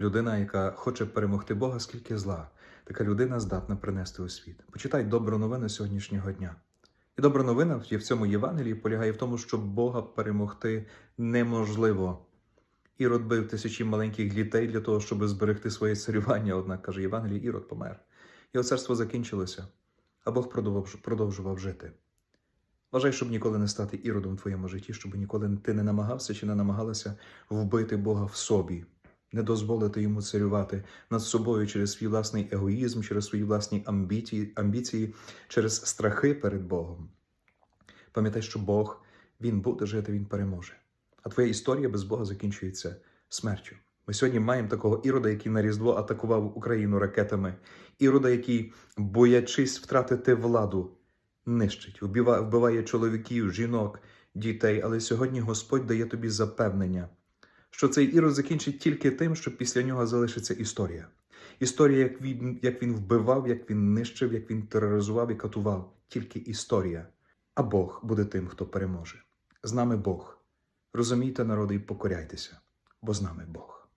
Людина, яка хоче перемогти Бога, скільки зла, така людина здатна принести у світ. Почитай добру новину сьогоднішнього дня. І добра новина в цьому Євангелії полягає в тому, що Бога перемогти неможливо. Ірод бив тисячі маленьких дітей для того, щоб зберегти своє царювання. Однак каже Євангелій, Ірод помер. Його царство закінчилося, а Бог продовжував жити. Вважай, щоб ніколи не стати іродом в твоєму житті, щоб ніколи ти не намагався чи не намагалася вбити Бога в собі, не дозволити йому царювати над собою через свій власний егоїзм, через свої власні амбіції, амбіції через страхи перед Богом. Пам'ятай, що Бог Він буде жити, Він переможе. А твоя історія без Бога закінчується смертю. Ми сьогодні маємо такого ірода, який на Різдво атакував Україну ракетами, ірода, який, боячись втратити владу, нищить, вбива- вбиває чоловіків, жінок, дітей. Але сьогодні Господь дає тобі запевнення, що цей ірод закінчить тільки тим, що після нього залишиться історія. Історія, як він, як він вбивав, як він нищив, як він тероризував і катував. Тільки історія. А Бог буде тим, хто переможе. З нами Бог. Розумійте, народи, і покоряйтеся, бо з нами Бог.